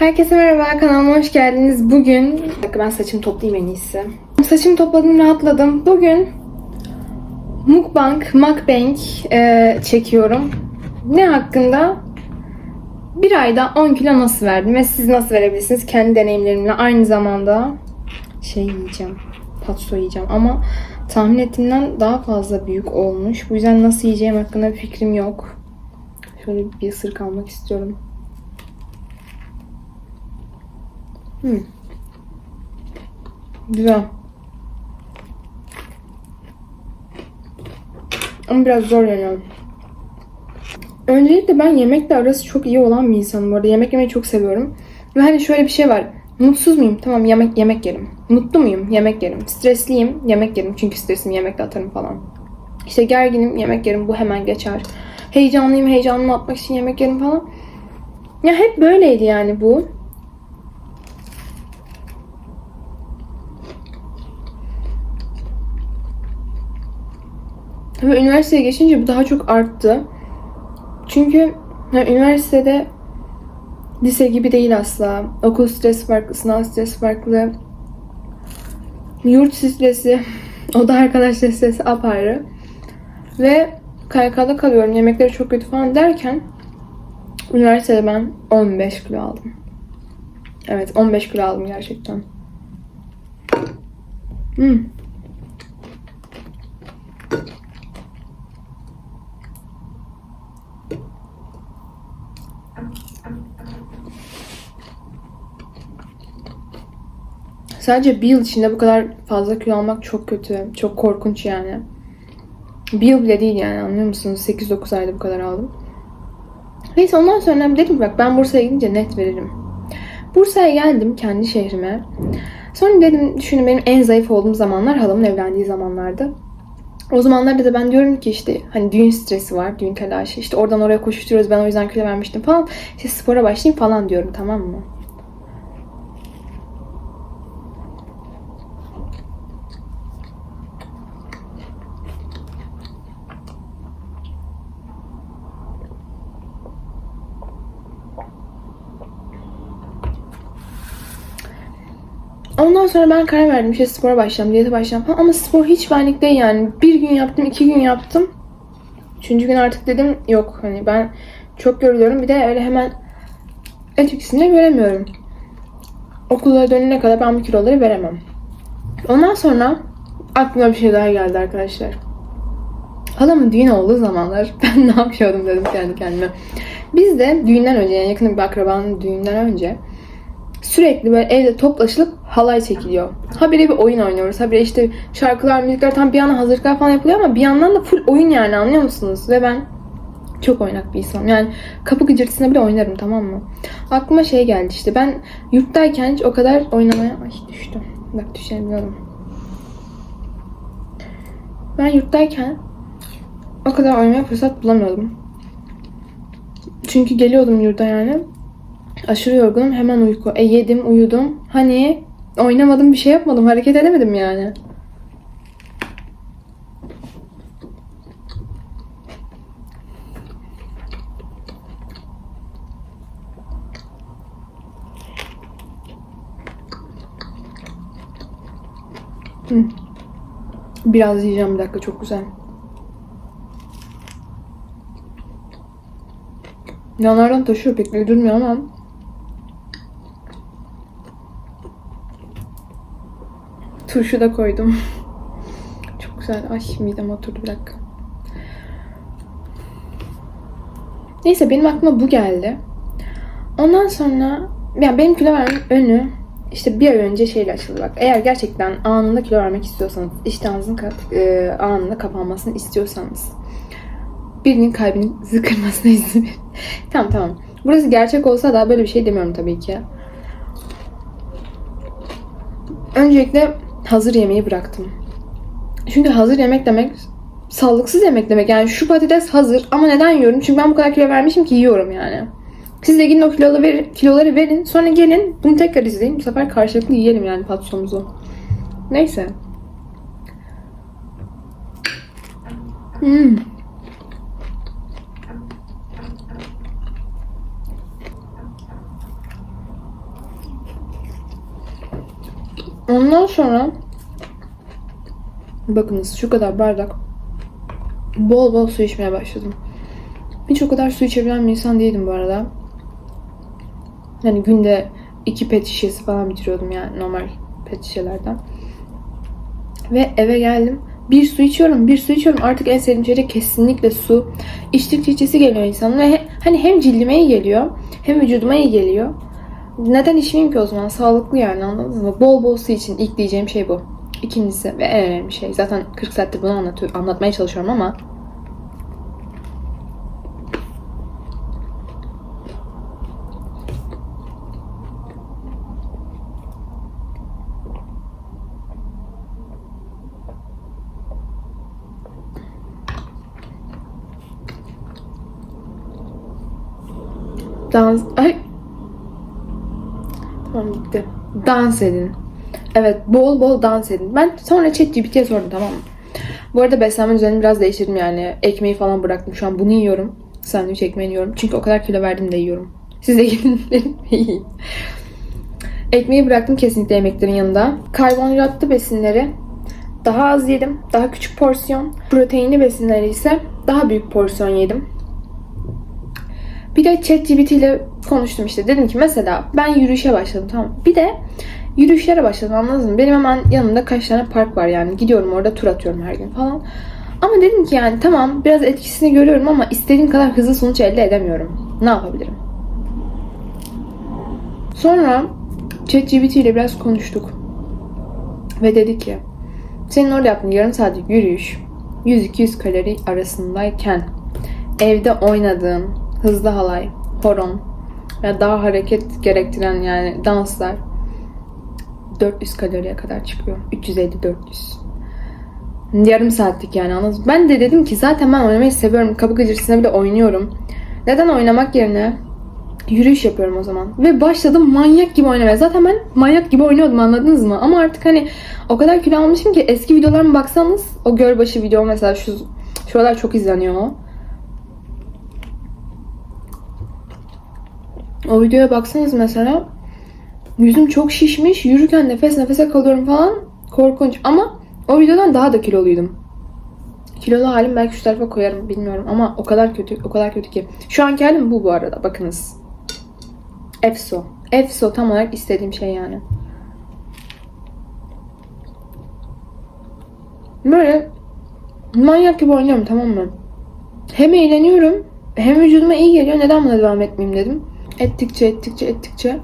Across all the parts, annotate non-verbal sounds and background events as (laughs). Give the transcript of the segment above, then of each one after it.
Herkese merhaba, kanalıma hoş geldiniz. Bugün, bir dakika ben saçımı toplayayım en iyisi. Saçımı topladım, rahatladım. Bugün mukbang, mukbang e, çekiyorum. Ne hakkında? Bir ayda 10 kilo nasıl verdim ve siz nasıl verebilirsiniz kendi deneyimlerimle. Aynı zamanda şey yiyeceğim, patso yiyeceğim ama tahmin ettiğimden daha fazla büyük olmuş. Bu yüzden nasıl yiyeceğim hakkında bir fikrim yok. Şöyle bir ısırık almak istiyorum. Hmm. Güzel. Ama biraz zor yani. Öncelikle ben yemekle arası çok iyi olan bir insanım bu arada. Yemek yemeyi çok seviyorum. Ve hani şöyle bir şey var. Mutsuz muyum? Tamam yemek yemek yerim. Mutlu muyum? Yemek yerim. Stresliyim? Yemek yerim. Çünkü stresimi yemekle atarım falan. İşte gerginim? Yemek yerim. Bu hemen geçer. Heyecanlıyım? Heyecanımı atmak için yemek yerim falan. Ya hep böyleydi yani bu. Tabii üniversiteye geçince bu daha çok arttı. Çünkü ya, üniversitede lise gibi değil asla. Okul stresi farklı, sınav stresi farklı. Yurt stresi, (laughs) o da arkadaşlar stresi apayrı. Ve KYK'da kalıyorum, yemekleri çok kötü falan derken üniversitede ben 15 kilo aldım. Evet 15 kilo aldım gerçekten. Hmm. Sadece bir yıl içinde bu kadar fazla kilo almak çok kötü. Çok korkunç yani. Bir yıl bile değil yani anlıyor musunuz? 8-9 ayda bu kadar aldım. Neyse ondan sonra dedim bak ben Bursa'ya gidince net veririm. Bursa'ya geldim kendi şehrime. Sonra dedim düşünün benim en zayıf olduğum zamanlar halamın evlendiği zamanlardı. O zamanlarda da ben diyorum ki işte hani düğün stresi var, düğün telaşı. İşte oradan oraya koşuşturuyoruz. Ben o yüzden kilo vermiştim falan. İşte spora başlayayım falan diyorum tamam mı? Ondan sonra ben karar verdim işte spora başlayacağım, diyete başlayacağım falan. Ama spor hiç benlik değil yani. Bir gün yaptım, iki gün yaptım. Üçüncü gün artık dedim yok hani ben çok yoruluyorum. Bir de öyle hemen etkisini veremiyorum. Okullara dönene kadar ben bu kiloları veremem. Ondan sonra aklıma bir şey daha geldi arkadaşlar. Halamın düğün olduğu zamanlar (laughs) ben ne yapıyordum dedim kendi kendime. Biz de düğünden önce yani yakın bir akrabanın düğünden önce sürekli böyle evde toplaşılıp halay çekiliyor. Habire bir oyun oynuyoruz. Habire işte şarkılar, müzikler tam bir yana hazırlıklar falan yapılıyor ama bir yandan da full oyun yani anlıyor musunuz? Ve ben çok oynak bir insanım. Yani kapı gıcırtısına bile oynarım tamam mı? Aklıma şey geldi işte ben yurttayken hiç o kadar oynamaya... Ay düştüm. Bak düşemiyorum. Ben yurttayken o kadar oynamaya fırsat bulamıyordum. Çünkü geliyordum yurda yani. Aşırı yorgunum hemen uyku. E yedim uyudum. Hani oynamadım bir şey yapmadım. Hareket edemedim yani. Biraz yiyeceğim bir dakika çok güzel. Yanlardan taşıyor pek de durmuyor ama Turşu da koydum. Çok güzel. Ay midem oturdu bir dakika. Neyse benim aklıma bu geldi. Ondan sonra yani benim kilo vermemin önü işte bir ay önce şeyle açıldı bak. Eğer gerçekten anında kilo vermek istiyorsanız, iştahınızın e, anında kapanmasını istiyorsanız birinin kalbinizi kırmasına izin verin. (laughs) tamam tamam. Burası gerçek olsa da böyle bir şey demiyorum tabii ki. Öncelikle hazır yemeği bıraktım. Çünkü hazır yemek demek sağlıksız yemek demek. Yani şu patates hazır ama neden yiyorum? Çünkü ben bu kadar kilo vermişim ki yiyorum yani. Siz de gidin o kiloları, ver, kiloları verin. Sonra gelin bunu tekrar izleyin. Bu sefer karşılıklı yiyelim yani patsomuzu. Neyse. Hmm. Ondan sonra bakınız şu kadar bardak bol bol su içmeye başladım. Hiç o kadar su içebilen bir insan değildim bu arada. Yani günde iki pet şişesi falan bitiriyordum yani normal pet şişelerden. Ve eve geldim. Bir su içiyorum, bir su içiyorum. Artık en sevdiğim şey de kesinlikle su. İçtikçe içesi geliyor insanın ve he- hani hem cildime iyi geliyor, hem vücuduma iyi geliyor. Neden içmeyeyim ki o zaman? Sağlıklı yani anladınız mı? Bol bol su için ilk diyeceğim şey bu. İkincisi ve en önemli şey. Zaten 40 saattir bunu anlatıyor, anlatmaya çalışıyorum ama dans... Ay! Tamam gitti. Dans edin. Evet bol bol dans edin. Ben sonra ChatGPT'ye sordum tamam mı? Bu arada beslenme düzenimi biraz değiştirdim yani. Ekmeği falan bıraktım. Şu an bunu yiyorum. Sandviç ekmeğini yiyorum. Çünkü o kadar kilo verdim de yiyorum. Siz de gidin (laughs) yiyin. Ekmeği bıraktım kesinlikle yemeklerin yanında. Karbonhidratlı besinleri daha az yedim. Daha küçük porsiyon. Proteinli besinleri ise daha büyük porsiyon yedim. Bir de ChatGPT ile konuştum işte. Dedim ki mesela ben yürüyüşe başladım tamam. Bir de yürüyüşlere başladım anladınız mı? Benim hemen yanımda kaç tane park var yani. Gidiyorum orada tur atıyorum her gün falan. Ama dedim ki yani tamam biraz etkisini görüyorum ama istediğim kadar hızlı sonuç elde edemiyorum. Ne yapabilirim? Sonra ChatGPT ile biraz konuştuk. Ve dedi ki senin orada yaptığın yarım saatlik yürüyüş 100-200 kalori arasındayken evde oynadığın hızlı halay, horon ve daha hareket gerektiren yani danslar 400 kaloriye kadar çıkıyor. 350-400. Yarım saatlik yani anladın mı? Ben de dedim ki zaten ben oynamayı seviyorum. Kapı gıcırtısına bile oynuyorum. Neden oynamak yerine yürüyüş yapıyorum o zaman. Ve başladım manyak gibi oynamaya. Zaten ben manyak gibi oynuyordum anladınız mı? Ama artık hani o kadar kilo almışım ki eski videolarıma baksanız o gölbaşı video mesela şu şuralar çok izleniyor o. Videoya baksanız mesela yüzüm çok şişmiş. Yürürken nefes nefese kalıyorum falan. Korkunç ama o videodan daha da kiloluydum. Kilolu halim belki şu tarafa koyarım bilmiyorum ama o kadar kötü o kadar kötü ki. Şu anki halim bu bu arada bakınız. Efso. Efso tam olarak istediğim şey yani. Böyle manyak gibi oynuyorum tamam mı? Hem eğleniyorum hem vücuduma iyi geliyor. Neden buna devam etmeyeyim dedim. Ettikçe ettikçe ettikçe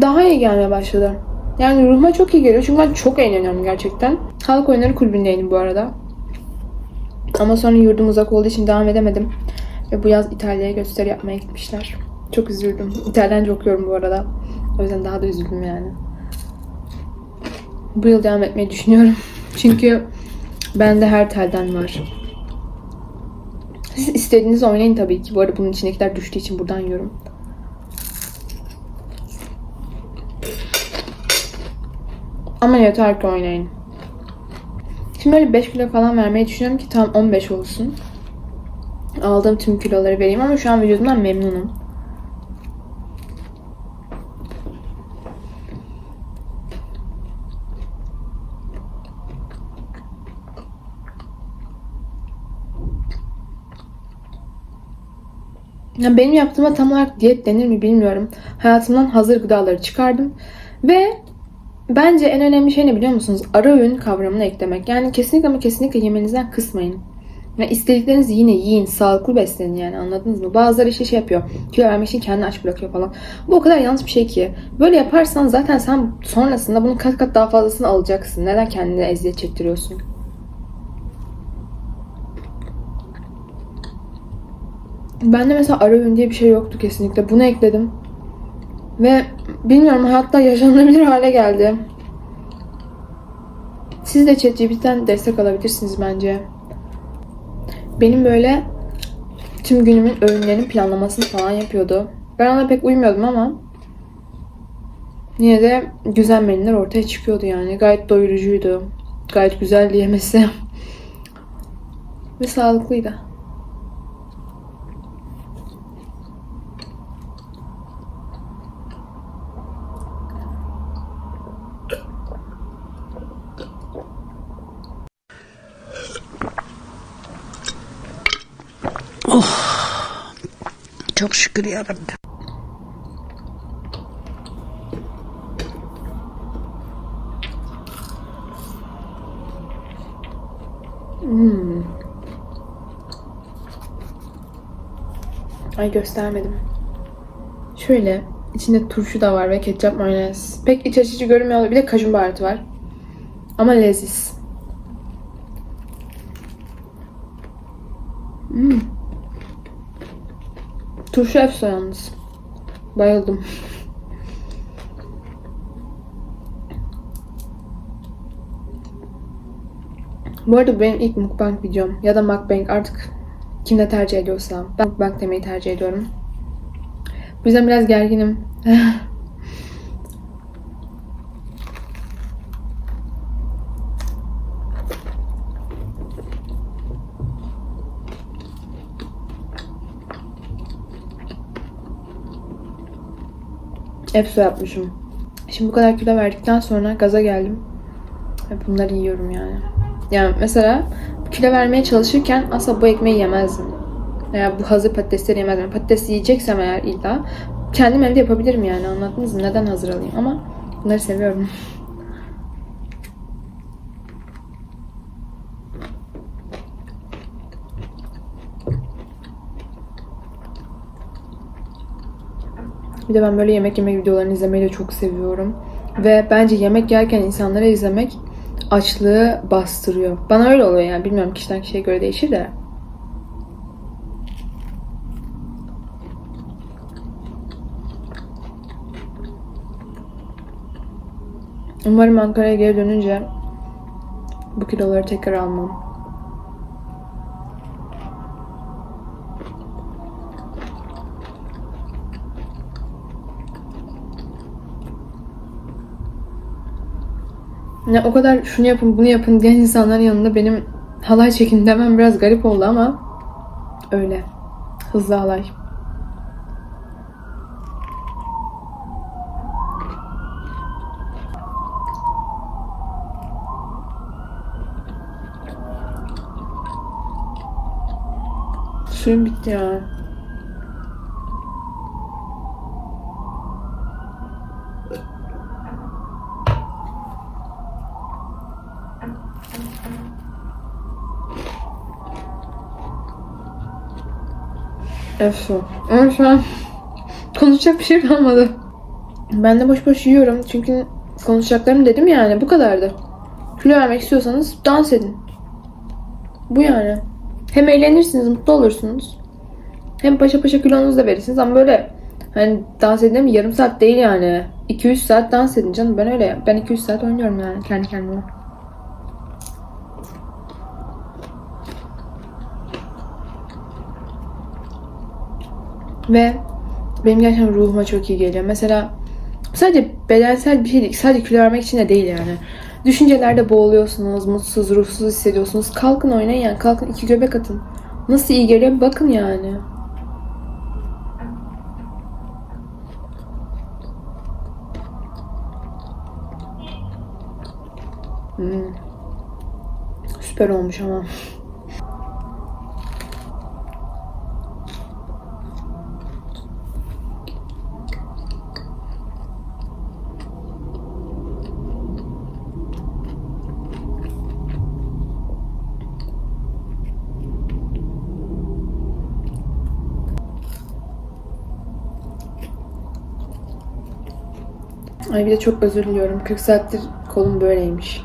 daha iyi gelmeye başladı. Yani ruhuma çok iyi geliyor çünkü ben çok eğleniyorum gerçekten. Halk oyunları kulübündeydim bu arada. Ama sonra yurdum uzak olduğu için devam edemedim. Ve bu yaz İtalya'ya gösteri yapmaya gitmişler. Çok üzüldüm. İtalyanca okuyorum bu arada. O yüzden daha da üzüldüm yani. Bu yıl devam etmeyi düşünüyorum. (laughs) Çünkü bende her telden var. Siz istediğinizi oynayın tabii ki. Bu arada bunun içindekiler düştüğü için buradan yiyorum. Ama yeter ki oynayın. Şimdi böyle 5 kilo falan vermeyi düşünüyorum ki tam 15 olsun. Aldığım tüm kiloları vereyim ama şu an vücudumdan memnunum. Benim yaptığıma tam olarak diyet denir mi bilmiyorum. Hayatımdan hazır gıdaları çıkardım. Ve bence en önemli şey ne biliyor musunuz? Ara öğün kavramını eklemek. Yani kesinlikle ama kesinlikle yemenizden kısmayın. Ya istediklerinizi yine yiyin. Sağlıklı beslenin yani anladınız mı? Bazıları işte şey yapıyor. Kilo vermek için kendini aç bırakıyor falan. Bu o kadar yanlış bir şey ki. Böyle yaparsan zaten sen sonrasında bunun kat kat daha fazlasını alacaksın. Neden kendine eziyet çektiriyorsun? Bende mesela ara öğün diye bir şey yoktu kesinlikle. Bunu ekledim. Ve bilmiyorum hayatta yaşanılabilir hale geldi. Siz de ChatGPT'den destek alabilirsiniz bence. Benim böyle tüm günümün öğünlerinin planlamasını falan yapıyordu. Ben ona pek uymuyordum ama yine de güzel menüler ortaya çıkıyordu yani. Gayet doyurucuydu. Gayet güzeldi yemesi. (laughs) Ve sağlıklıydı. Hmm. Çok şükür yarabbim. Ay göstermedim. Şöyle içinde turşu da var ve ketçap mayonez. Pek iç açıcı görünmüyor. Bir de kajun baharatı var. Ama leziz. Hmm. Turşu efsane yalnız. Bayıldım. Bu arada benim ilk mukbang videom. Ya da mukbang artık kim ne tercih ediyorsa. Ben mukbang demeyi tercih ediyorum. Bu yüzden biraz gerginim. (laughs) Hep su yapmışım. Şimdi bu kadar kilo verdikten sonra gaza geldim. Bunları yiyorum yani. Yani mesela kilo vermeye çalışırken asla bu ekmeği yemezdim. Veya bu hazır patatesleri yemezdim. Patates yiyeceksem eğer illa kendim evde yapabilirim yani anladınız mı? Neden hazır alayım ama bunları seviyorum. (laughs) Bir de ben böyle yemek yemek videolarını izlemeyi de çok seviyorum. Ve bence yemek yerken insanlara izlemek açlığı bastırıyor. Bana öyle oluyor yani. Bilmiyorum kişiden kişiye göre değişir de. Umarım Ankara'ya geri dönünce bu kiloları tekrar almam. Ya o kadar şunu yapın bunu yapın diyen insanların yanında benim halay çekin demem biraz garip oldu ama öyle. Hızlı halay. Suyum bitti ya. Efso. Ama şu an konuşacak bir şey kalmadı. Ben de boş boş yiyorum çünkü konuşacaklarım dedim yani bu kadardı. Kilo vermek istiyorsanız dans edin. Bu yani. Hem eğlenirsiniz, mutlu olursunuz. Hem paşa paşa kilonuzu da verirsiniz ama böyle hani dans edeyim yarım saat değil yani. 2-3 saat dans edin canım ben öyle ben 2-3 saat oynuyorum yani kendi kendime. Ve benim gerçekten ruhuma çok iyi geliyor. Mesela sadece bedensel bir şey değil. Sadece kilo vermek için de değil yani. Düşüncelerde boğuluyorsunuz, mutsuz, ruhsuz hissediyorsunuz. Kalkın oynayın yani. Kalkın iki göbek atın. Nasıl iyi geliyor bakın yani. Hmm. Süper olmuş ama. Ay bir de çok özür diliyorum. 40 saattir kolum böyleymiş.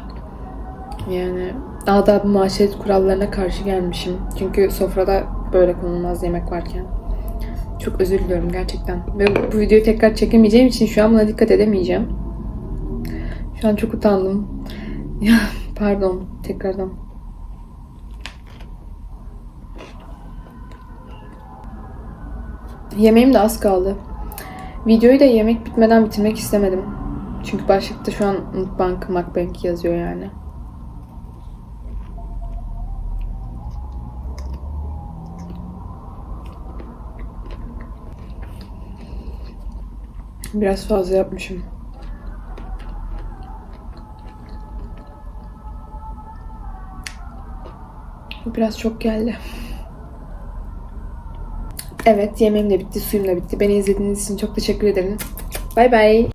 Yani adab-ı maşeret kurallarına karşı gelmişim. Çünkü sofrada böyle konulmaz yemek varken. Çok özür diliyorum gerçekten. Ve bu videoyu tekrar çekemeyeceğim için şu an buna dikkat edemeyeceğim. Şu an çok utandım. Ya (laughs) pardon tekrardan. Yemeğim de az kaldı. Videoyu da yemek bitmeden bitirmek istemedim. Çünkü başlıkta şu an mukbang, mukbang yazıyor yani. Biraz fazla yapmışım. Biraz çok geldi. Evet yemeğim de bitti, suyum da bitti. Beni izlediğiniz için çok teşekkür ederim. Bay bay.